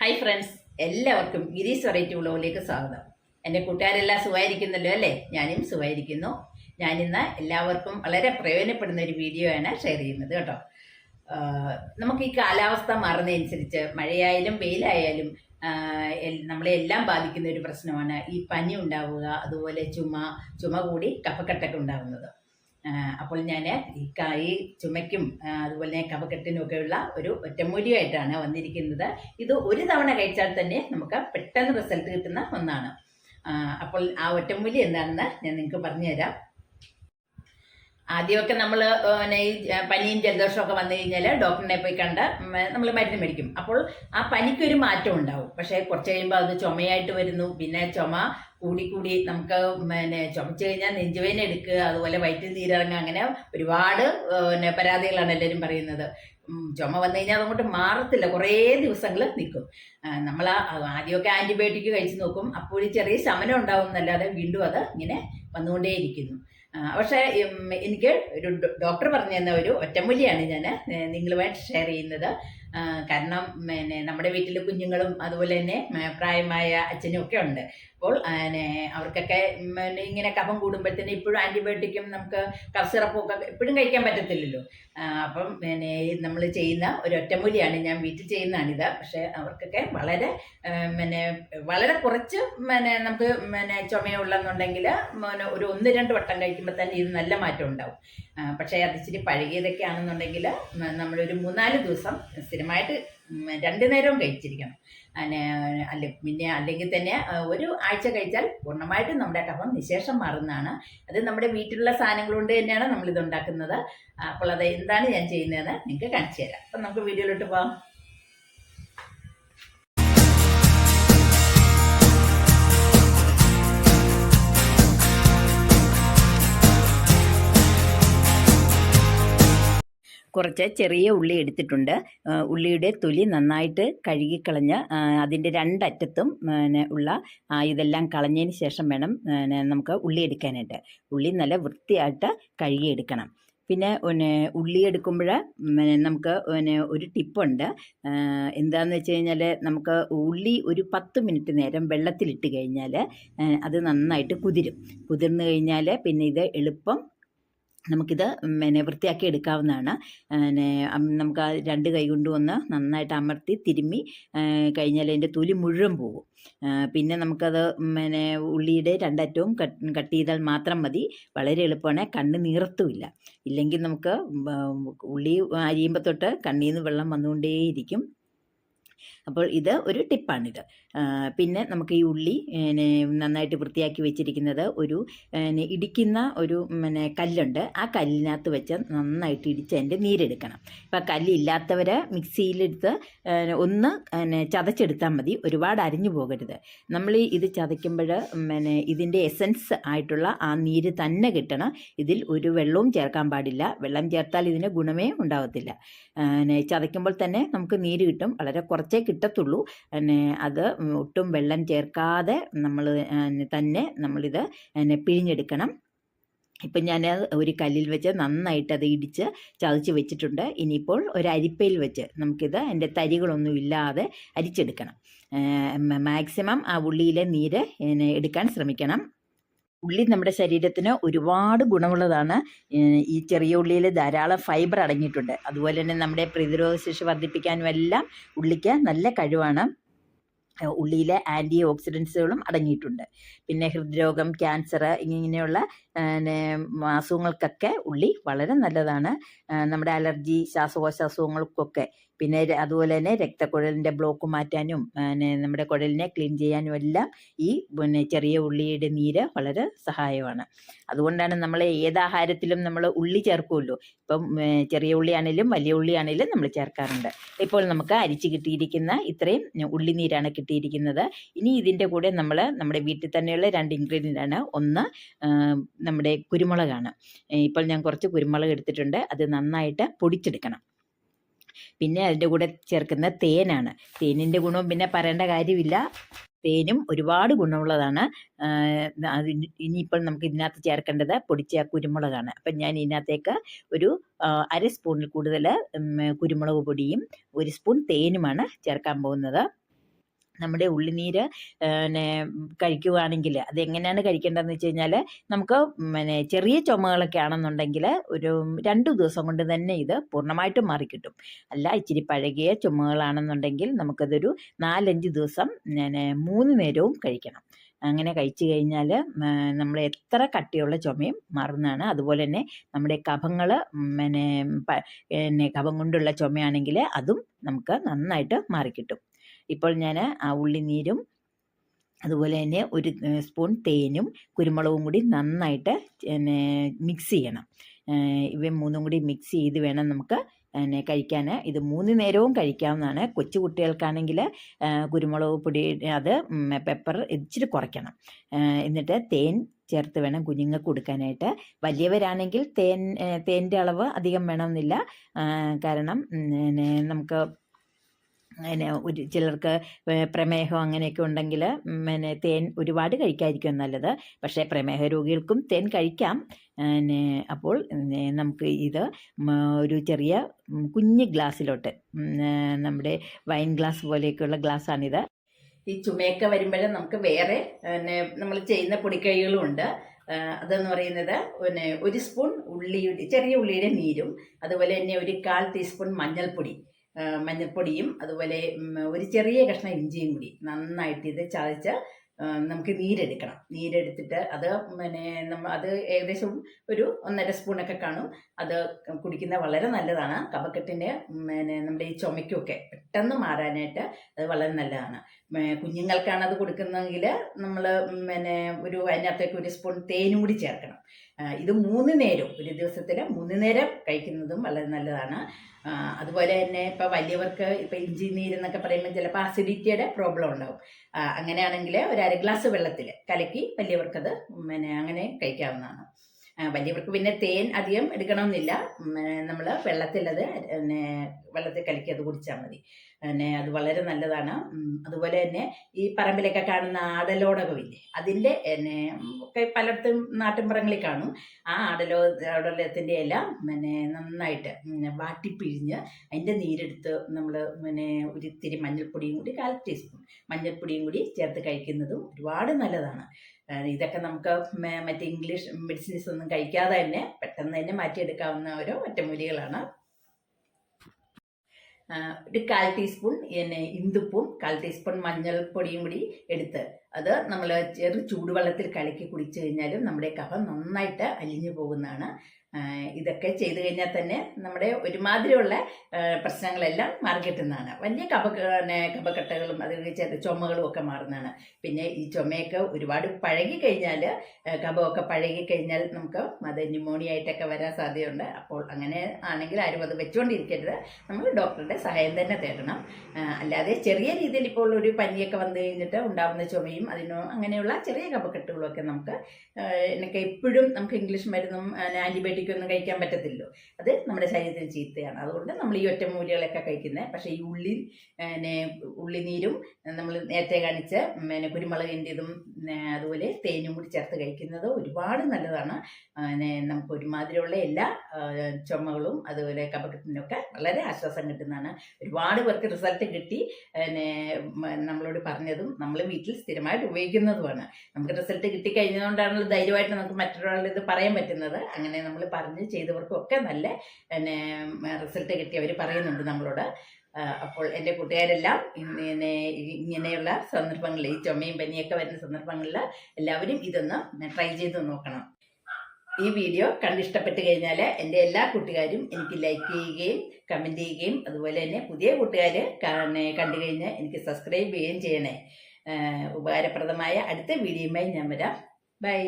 Hi friends എല്ലാവർക്കും Girish variety വ്ളോഗിലേക്ക് സ്വാഗതം. എന്റെ കൂട്ടുകാരെല്ലാം സുഖമായിരിക്കുന്നല്ലോ അല്ലേ? ഞാനും സുഖമായിരിക്കുന്നു. ഞാനിന്ന് എല്ലാവർക്കും വളരെ പ്രയോജനപ്പെടുന്ന ഒരു വീഡിയോ ആണ് ഷെയർ ചെയ്യുന്നത് കേട്ടോ. നമുക്ക് ഈ കാലാവസ്ഥ മാറുന്നതനുസരിച്ച് മഴയായാലും വെയിലായാലും നമ്മളെ എല്ലാം ബാധിക്കുന്ന ഒരു പ്രശ്നമാണ് ഈ പനി ഉണ്ടാവുക അതുപോലെ ചുമ ചുമ കൂടി കഫക്കെട്ടൊക്കെ ഉണ്ടാകുന്നത് അപ്പോൾ ഞാൻ ഈ ക- ചുമയ്ക്കും അതുപോലെ തന്നെ കഫക്കെട്ടിനും ഒക്കെയുള്ള ഒരു ഒറ്റമൂലിയായിട്ടാണ് വന്നിരിക്കുന്നത്. ഇത് ഒരു തവണ കഴിച്ചാൽ തന്നെ നമുക്ക് പെട്ടെന്ന് റിസൾട്ട് കിട്ടുന്ന ഒന്നാണ്. അപ്പോൾ ആ ഒറ്റമൂലി എന്താണെന്ന് ഞാൻ നിങ്ങൾക്ക് പറഞ്ഞുതരാം. ആദ്യമൊക്കെ നമ്മൾ പിന്നെ ഈ പനിയും ജലദോഷവും ഒക്കെ വന്നു കഴിഞ്ഞാൽ ഡോക്ടറിനെ പോയി കണ്ട് നമ്മൾ മരുന്ന് മേടിക്കും. അപ്പോൾ ആ പനിക്കൊരു മാറ്റം ഉണ്ടാവും. പക്ഷേ കുറച്ച് കഴിയുമ്പോൾ അത് ചുമയായിട്ട് വരുന്നു. പിന്നെ ചുമ കൂടി കൂടി നമുക്ക് പിന്നെ ചുമച്ച് കഴിഞ്ഞാൽ നെഞ്ചുവേന എടുക്കുക അതുപോലെ വയറ്റിൽ നീരിറങ്ങുക അങ്ങനെ ഒരുപാട് പിന്നെ പരാതികളാണ് എല്ലാവരും പറയുന്നത്. ചുമ വന്നു കഴിഞ്ഞാൽ അതങ്ങോട്ട് മാറത്തില്ല. കുറേ ദിവസങ്ങൾ നിൽക്കും. നമ്മൾ ആദ്യമൊക്കെ ആന്റിബയോട്ടിക് കഴിച്ചു നോക്കും. അപ്പോൾ ചെറിയ ശമനം ഉണ്ടാവും എന്നല്ലാതെ വീണ്ടും അത് ഇങ്ങനെ വന്നുകൊണ്ടേയിരിക്കുന്നു. പക്ഷേ എനിക്ക് ഒരു ഡോക്ടർ പറഞ്ഞു തന്ന ഒരു ഒറ്റമൂലിയാണ് ഞാൻ നിങ്ങളുമായിട്ട് ഷെയർ ചെയ്യുന്നത്. കാരണം പിന്നെ നമ്മുടെ വീട്ടിൽ കുഞ്ഞുങ്ങളും അതുപോലെ തന്നെ പ്രായമായ അച്ഛനും ഒക്കെ ഉണ്ട്. അപ്പോൾ അവർക്കൊക്കെ ഇങ്ങനെ കഫം കൂടുമ്പോഴത്തേന് ഇപ്പോഴും ആന്റിബയോട്ടിക്കും നമുക്ക് കഫ് ഒക്കെ എപ്പോഴും കഴിക്കാൻ പറ്റത്തില്ലല്ലോ. അപ്പം പിന്നെ നമ്മൾ ചെയ്യുന്ന ഒരു ഒറ്റമൂലിയാണ് ഞാൻ വീട്ടിൽ ചെയ്യുന്നതാണിത്. പക്ഷേ അവർക്കൊക്കെ വളരെ പിന്നെ വളരെ കുറച്ച് പിന്നെ നമുക്ക് പിന്നെ ചുമയുള്ളെന്നുണ്ടെങ്കിൽ ഒരു ഒന്ന് രണ്ട് വട്ടം കഴിക്കുമ്പോൾ തന്നെ ഇത് നല്ല മാറ്റം ഉണ്ടാവും. പക്ഷേ അത് ഇച്ചിരി പഴകിയതൊക്കെ ആണെന്നുണ്ടെങ്കിൽ നമ്മളൊരു മൂന്നാൽ ദിവസം സ്ഥിരമായിട്ട് രണ്ടു നേരവും കഴിച്ചിരിക്കണം. അല്ല പിന്നെ അല്ലെങ്കിൽ തന്നെ ഒരു ആഴ്ച കഴിച്ചാൽ പൂർണമായിട്ടും നമ്മുടെ കഫം നിശേഷം മാറുന്നതാണ്. അത് നമ്മുടെ വീട്ടിലുള്ള സാധനങ്ങൾ കൊണ്ട് തന്നെയാണ് നമ്മളിത് ഉണ്ടാക്കുന്നത്. അപ്പോൾ അത് എന്താണ് ഞാൻ ചെയ്യുന്നതെന്ന് നിങ്ങൾക്ക് കാണിച്ചു തരാം. അപ്പം നമുക്ക് വീഡിയോയിലോട്ട് പോകാം കുറച്ച് ചെറിയ ഉള്ളി എടുത്തിട്ടുണ്ട്. ഉള്ളിയുടെ തൊലി നന്നായിട്ട് കഴുകിക്കളഞ്ഞ് അതിന്റെ രണ്ടറ്റത്തും പിന്നെ ഉള്ള ഇതെല്ലാം കളഞ്ഞതിന് ശേഷം വേണം നമുക്ക് ഉള്ളി എടുക്കാനായിട്ട്. ഉള്ളി നല്ല വൃത്തിയായിട്ട് കഴുകിയെടുക്കണം. പിന്നെ പിന്നെ ഉള്ളി എടുക്കുമ്പോൾ നമുക്ക് പിന്നെ ഒരു ടിപ്പുണ്ട്. എന്താണെന്ന് വെച്ച് കഴിഞ്ഞാൽ നമുക്ക് ഉള്ളി ഒരു പത്ത് മിനിറ്റ് നേരം വെള്ളത്തിലിട്ട് കഴിഞ്ഞാൽ അത് നന്നായിട്ട് കുതിരും. കുതിർന്ന് കഴിഞ്ഞാൽ പിന്നെ ഇത് എളുപ്പം നമുക്കിത് പിന്നെ വൃത്തിയാക്കി എടുക്കാവുന്നതാണ്. പിന്നെ നമുക്ക് ആ രണ്ട് കൈ കൊണ്ട് ഒന്ന് നന്നായിട്ട് അമർത്തി തിരുമ്മി കഴിഞ്ഞാൽ അതിന്റെ തൊലി മുഴുവൻ പോകും. പിന്നെ നമുക്കത് പിന്നെ ഉള്ളിയുടെ രണ്ടറ്റവും കട്ട് ചെയ്താൽ മാത്രം മതി. വളരെ എളുപ്പമാണ്. കണ്ണ് നീർത്തുമില്ല ഇല്ലെങ്കിൽ നമുക്ക് ഉള്ളി അരിയുമ്പോൾ തൊട്ട് കണ്ണിൽ നിന്ന് വെള്ളം വന്നുകൊണ്ടേയിരിക്കും. അപ്പോൾ ഇത് ഒരു ടിപ്പാണിത്. പിന്നെ നമുക്ക് ഈ ഉള്ളി നന്നായിട്ട് വൃത്തിയാക്കി വെച്ചിരിക്കുന്നത് ഒരു ഇടിക്കുന്ന ഒരു പിന്നെ കല്ലുണ്ട്. ആ കല്ലിനകത്ത് വെച്ച് നന്നായിട്ട് ഇടിച്ച് അതിന്റെ നീരെടുക്കണം. ഇപ്പം കല്ലില്ലാത്തവർ മിക്സിയിലെടുത്ത് ഒന്ന് ചതച്ചെടുത്താൽ മതി. ഒരുപാട് അരിഞ്ഞു പോകരുത്. നമ്മൾ ഇത് ചതയ്ക്കുമ്പോൾ പിന്നെ ഇതിന്റെ എസൻസ് ആയിട്ടുള്ള ആ നീര് തന്നെ കിട്ടണം. ഇതിൽ ഒരു വെള്ളവും ചേർക്കാൻ പാടില്ല. വെള്ളം ചേർത്താൽ ഇതിന് ഗുണമേ ഉണ്ടാകത്തില്ല ചതയ്ക്കുമ്പോൾ തന്നെ നമുക്ക് നീര് കിട്ടും. വളരെ കുറച്ചേ കിട്ടത്തുള്ളൂ. പിന്നെ അത് ഒട്ടും വെള്ളം ചേർക്കാതെ നമ്മൾ തന്നെ നമ്മളിത് പിഴിഞ്ഞെടുക്കണം. ഇപ്പം ഞാൻ ഒരു കല്ലിൽ വെച്ച് നന്നായിട്ട് അത് ഇടിച്ച് ചതച്ച് വെച്ചിട്ടുണ്ട്. ഇനിയിപ്പോൾ ഒരു അരിപ്പയിൽ വെച്ച് നമുക്കിത് അതിന്റെ തരികളൊന്നും ഇല്ലാതെ അരിച്ചെടുക്കണം. മാക്സിമം ആ ഉള്ളിയിലെ നീര് എടുക്കാൻ ശ്രമിക്കണം. ഉള്ളി നമ്മുടെ ശരീരത്തിന് ഒരുപാട് ഗുണമുള്ളതാണ്. ഈ ചെറിയ ഉള്ളിയിൽ ധാരാളം ഫൈബർ അടങ്ങിയിട്ടുണ്ട്. അതുപോലെ തന്നെ നമ്മുടെ പ്രതിരോധശേഷി വർദ്ധിപ്പിക്കാനും എല്ലാം ഉള്ളിക്ക് നല്ല കഴിവാണ്. ഉള്ളിയിലെ ആന്റി ഓക്സിഡൻസുകളും അടങ്ങിയിട്ടുണ്ട്. പിന്നെ ഹൃദ്രോഗം ക്യാൻസർ ഇങ്ങനെയുള്ള അസുഖങ്ങൾക്കൊക്കെ ഉള്ളി വളരെ നല്ലതാണ്. നമ്മുടെ അലർജി ശ്വാസകോശ അസുഖങ്ങൾക്കൊക്കെ പിന്നെ അതുപോലെ തന്നെ രക്തക്കുഴലിന്റെ ബ്ലോക്ക് മാറ്റാനും പിന്നെ നമ്മുടെ കുഴലിനെ ക്ലീൻ ചെയ്യാനും എല്ലാം ഈ പിന്നെ ചെറിയ ഉള്ളിയുടെ നീര് വളരെ സഹായമാണ്. അതുകൊണ്ടാണ് നമ്മൾ ഏതാഹാരത്തിലും നമ്മൾ ഉള്ളി ചേർക്കുമല്ലോ. ഇപ്പം ചെറിയ ഉള്ളിയാണേലും വലിയ ഉള്ളിയാണേലും നമ്മൾ ചേർക്കാറുണ്ട്. ഇപ്പോൾ നമുക്ക് അരിച്ച് കിട്ടിയിരിക്കുന്ന ഇത്രയും ഉള്ളിനീരാണ് കിട്ടിയിരിക്കുന്നത്. ഇനി ഇതിന്റെ കൂടെ നമ്മൾ നമ്മുടെ വീട്ടിൽ തന്നെയുള്ള രണ്ട് ഇൻഗ്രീഡിയന്റ് ആണ്. ഒന്ന് നമ്മുടെ കുരുമുളകാണ്. ഇപ്പോൾ ഞാൻ കുറച്ച് കുരുമുളക് എടുത്തിട്ടുണ്ട്. അത് നന്നായിട്ട് പൊടിച്ചെടുക്കണം. പിന്നെ അതിന്റെ കൂടെ ചേർക്കുന്ന തേനാണ്. തേനിന്റെ ഗുണവും പിന്നെ പറയേണ്ട കാര്യമില്ല. തേനും ഒരുപാട് ഗുണമുള്ളതാണ്. അത് ഇനി- ഇനിയിപ്പോൾ നമുക്ക് ഇതിനകത്ത് ചേർക്കേണ്ടത് പൊടിച്ച കുരുമുളകാണ്. അപ്പം ഞാൻ ഇതിനകത്തേക്ക് ഒരു അര സ്പൂണിൽ കൂടുതൽ കുരുമുളക് പൊടിയും ഒരു സ്പൂൺ തേനുമാണ് ചേർക്കാൻ പോകുന്നത്. നമ്മുടെ ഉള്ളിനീര് പിന്നെ കഴിക്കുകയാണെങ്കിൽ അതെങ്ങനെയാണ് കഴിക്കേണ്ടതെന്ന് വെച്ച് കഴിഞ്ഞാൽ നമുക്ക് പിന്നെ ചെറിയ ചുമകളൊക്കെ ആണെന്നുണ്ടെങ്കിൽ ഒരു രണ്ട് ദിവസം കൊണ്ട് തന്നെ ഇത് പൂർണമായിട്ടും മാറിക്കിട്ടും. അല്ല ഇച്ചിരി പഴകിയ ചുമകളാണെന്നുണ്ടെങ്കിൽ നമുക്കതൊരു നാലഞ്ച് ദിവസം പിന്നെ മൂന്ന് നേരവും കഴിക്കണം. അങ്ങനെ കഴിച്ചു കഴിഞ്ഞാൽ നമ്മൾ എത്ര കട്ടിയുള്ള ചുമയും മാറുന്നതാണ്. അതുപോലെ തന്നെ നമ്മുടെ കഫങ്ങൾ പിന്നെ കഫം കൊണ്ടുള്ള ചുമയാണെങ്കിൽ അതും നമുക്ക് നന്നായിട്ട് മാറിക്കിട്ടും. ഇപ്പോൾ ഞാൻ ആ ഉള്ളിനീരും അതുപോലെ തന്നെ ഒരു സ്പൂൺ തേനും കുരുമുളകും കൂടി നന്നായിട്ട് മിക്സ് ചെയ്യണം. ഇവ മൂന്നും കൂടി മിക്സ് ചെയ്ത് വേണം നമുക്ക് പിന്നെ കഴിക്കാൻ ഇത് മൂന്ന് നേരവും കഴിക്കാവുന്നതാണ്. കൊച്ചു കുട്ടികൾക്കാണെങ്കിൽ കുരുമുളക് പൊടി അത് പെപ്പർ ഇച്ചിരി കുറയ്ക്കണം. എന്നിട്ട് തേൻ ചേർത്ത് വേണം കുഞ്ഞുങ്ങൾക്ക് കൊടുക്കാനായിട്ട്. വലിയവരാണെങ്കിൽ തേൻ തേന്റെ അളവ് അധികം വേണമെന്നില്ല. കാരണം നമുക്ക് പിന്നെ ഒരു ചിലർക്ക് പ്രമേഹം അങ്ങനെയൊക്കെ ഉണ്ടെങ്കിൽ പിന്നെ തേൻ ഒരുപാട് കഴിക്കാതിരിക്കും നല്ലത്. പക്ഷേ പ്രമേഹ രോഗികൾക്കും തേൻ കഴിക്കാം. പിന്നെ അപ്പോൾ നമുക്ക് ഇത് ഒരു ചെറിയ കുഞ്ഞ് ഗ്ലാസ്സിലോട്ട് നമ്മുടെ വൈൻ ഗ്ലാസ് പോലെയൊക്കെയുള്ള ഗ്ലാസ്സാണിത്. ഈ ചുമയൊക്കെ വരുമ്പോഴേ നമുക്ക് വേറെ പിന്നെ നമ്മൾ ചെയ്യുന്ന പൊടിക്കൈകളും ഉണ്ട്. അതെന്ന് പറയുന്നത് പിന്നെ ഒരു സ്പൂൺ ഉള്ളിയുടെ ചെറിയ ഉള്ളിയുടെ നീരും അതുപോലെ തന്നെ ഒരു കാൽ ടീസ്പൂൺ മഞ്ഞൾപ്പൊടി. മഞ്ഞൾപ്പൊടിയും അതുപോലെ ഒരു ചെറിയ കഷ്ണം ഇഞ്ചിയും കൂടി നന്നായിട്ട് ഇത് ചതച്ച് നമുക്ക് നീരെടുക്കണം. നീരെടുത്തിട്ട് അത് പിന്നെ നമ്മ അത് ഏകദേശം ഒരു ഒന്നര സ്പൂണൊക്കെ കാണും. അത് കുടിക്കുന്നത് വളരെ നല്ലതാണ്. കഫക്കെട്ടിന്റെ പിന്നെ നമ്മുടെ ഈ ചുമയ്ക്കൊക്കെ പെട്ടെന്ന് മാറാനായിട്ട് അത് വളരെ നല്ലതാണ്. കുഞ്ഞുങ്ങൾക്കാണ് അത് കൊടുക്കുന്നതെങ്കിൽ നമ്മൾ പിന്നെ ഒരു അതിനകത്തേക്ക് ഒരു സ്പൂൺ തേനും കൂടി ചേർക്കണം. ഇത് മൂന്ന് നേരം ഒരു ദിവസത്തിൽ മൂന്ന് നേരം കഴിക്കുന്നതും വളരെ നല്ലതാണ്. അതുപോലെ തന്നെ ഇപ്പം വലിയവർക്ക് ഇപ്പം ഇഞ്ചി നീരെന്നൊക്കെ പറയുമ്പോൾ ചിലപ്പോൾ അസിഡിറ്റിയുടെ പ്രോബ്ലം ഉണ്ടാവും. അങ്ങനെയാണെങ്കിൽ ഒരു അര ഗ്ലാസ് വെള്ളത്തിൽ കലക്കി വലിയവർക്കത് പിന്നെ അങ്ങനെ കഴിക്കാവുന്നതാണ്. വലിയവർക്ക് പിന്നെ തേൻ അധികം എടുക്കണമെന്നില്ല. നമ്മൾ വെള്ളത്തിലത് പിന്നെ വെള്ളത്തിൽ കലക്കി അത് കുടിച്ചാൽ മതി. പിന്നെ അത് വളരെ നല്ലതാണ്. അതുപോലെ തന്നെ ഈ പറമ്പിലൊക്കെ കാണുന്ന ആടലോടകമില്ലേ അതിന്റെ പിന്നെ ഒക്കെ പലയിടത്തും നാട്ടിൻപുറങ്ങളിൽ കാണും. ആ ആടലോ ആടലോകത്തിന്റെ എല്ലാം പിന്നെ നന്നായിട്ട് വാട്ടിപ്പിഴിഞ്ഞ് അതിന്റെ നീരെടുത്ത് നമ്മൾ പിന്നെ ഒരിത്തിരി മഞ്ഞൾപ്പൊടിയും കൂടി കാൽ ടീസ്പൂൺ മഞ്ഞൾപ്പൊടിയും കൂടി ചേർത്ത് കഴിക്കുന്നതും ഒരുപാട് നല്ലതാണ്. ഇതൊക്കെ നമുക്ക് മറ്റേ ഇംഗ്ലീഷ് മെഡിസിൻസ് ഒന്നും കഴിക്കാതെ തന്നെ പെട്ടെന്ന് തന്നെ മാറ്റിയെടുക്കാവുന്ന ഓരോ ഒറ്റമൂലികളാണ്. ഒരു കാൽ ടീസ്പൂൺ പിന്നെ ഇന്ദുപ്പും കാൽ ടീസ്പൂൺ മഞ്ഞൾപ്പൊടിയും കൂടി എടുത്ത് അത് നമ്മൾ ചെറു ചൂടുവെള്ളത്തിൽ കലക്കി കുടിച്ചു കഴിഞ്ഞാലും നമ്മുടെ കഫം നന്നായിട്ട് അലിഞ്ഞു പോകുന്നതാണ്. ഇതൊക്കെ ചെയ്തു കഴിഞ്ഞാൽ തന്നെ നമ്മുടെ ഒരുമാതിരിയുള്ള പ്രശ്നങ്ങളെല്ലാം മാറിക്കിട്ടുന്നതാണ്. വലിയ കപ പിന്നെ കഫക്കെട്ടകളും അത് ചെറു ചുമകളും ഒക്കെ മാറുന്നതാണ്. പിന്നെ ഈ ചുമയൊക്കെ ഒരുപാട് പഴകി കഴിഞ്ഞാൽ കപമൊക്കെ പഴകി കഴിഞ്ഞാൽ നമുക്ക് അത് ന്യൂമോണിയ ആയിട്ടൊക്കെ വരാൻ സാധ്യതയുണ്ട്. അപ്പോൾ അങ്ങനെ ആണെങ്കിൽ ആരും അത് വെച്ചുകൊണ്ടിരിക്കരുത് നമ്മൾ ഡോക്ടറുടെ സഹായം തന്നെ തേടണം. അല്ലാതെ ചെറിയ രീതിയിൽ ഇപ്പോൾ ഒരു പനിയൊക്കെ വന്നു കഴിഞ്ഞിട്ട് ഉണ്ടാകുന്ന ചുമയും അതിനോ അങ്ങനെയുള്ള ചെറിയ കപക്കെട്ടുകളൊക്കെ നമുക്ക് എന്നൊക്കെ എപ്പോഴും നമുക്ക് ഇംഗ്ലീഷ് മരുന്നും ആന്റിബയോട്ടിക്കും ഒന്നും കഴിക്കാൻ പറ്റത്തില്ലോ അത് നമ്മുടെ ശരീരത്തിന് ചീത്തയാണ്. അതുകൊണ്ട് നമ്മൾ ഈ ഒറ്റമൂലികളൊക്കെ കഴിക്കുന്നത് പക്ഷേ ഈ ഉള്ളി പിന്നെ ഉള്ളിനീരും നമ്മൾ നേരത്തെ കാണിച്ച പിന്നെ കുരുമുളകിന്റെതും പിന്നെ അതുപോലെ തേനും കൂടി ചേർത്ത് കഴിക്കുന്നത് ഒരുപാട് നല്ലതാണ്. പിന്നെ നമുക്ക് ഒരുമാതിരിയുള്ള എല്ലാ ചുമകളും അതുപോലെ കപകത്തിനൊക്കെ വളരെ ആശ്വാസം കിട്ടുന്നതാണ്. ഒരുപാട് പേർക്ക് റിസൾട്ട് കിട്ടി പിന്നെ നമ്മളോട് പറഞ്ഞതും നമ്മൾ വീട്ടിൽ സ്ഥിരമായിട്ട് ഉപയോഗിക്കുന്നതുമാണ്. നമുക്ക് റിസൾട്ട് കിട്ടിക്കഴിഞ്ഞതുകൊണ്ടാണല്ലോ ധൈര്യമായിട്ട് നമുക്ക് മറ്റൊരാളുടെ ഇത് പറയാൻ പറ്റുന്നത്. അങ്ങനെ നമ്മൾ പറഞ്ഞ് ചെയ്തവർക്കും ഒക്കെ നല്ല പിന്നെ റിസൾട്ട് കിട്ടി അവർ പറയുന്നുണ്ട് നമ്മളോട്. അപ്പോൾ എന്റെ കൂട്ടുകാരെല്ലാം ഇങ്ങനെ ഇങ്ങനെയുള്ള സന്ദർഭങ്ങളിൽ ഈ ചുമയും പനിയൊക്കെ വരുന്ന സന്ദർഭങ്ങളിൽ എല്ലാവരും ഇതൊന്ന് ട്രൈ ചെയ്ത് നോക്കണം. ഈ വീഡിയോ കണ്ടിഷ്ടപ്പെട്ട് കഴിഞ്ഞാൽ എന്റെ എല്ലാ കൂട്ടുകാരും എനിക്ക് ലൈക്ക് ചെയ്യുകയും കമന്റ് ചെയ്യുകയും അതുപോലെ തന്നെ പുതിയ കൂട്ടുകാർ കണ്ടു കഴിഞ്ഞാൽ എനിക്ക് സബ്സ്ക്രൈബ് ചെയ്യുകയും ചെയ്യണേ. ഉപകാരപ്രദമായ അടുത്ത വീഡിയോയുമായി ഞാൻ വരാം. ബൈ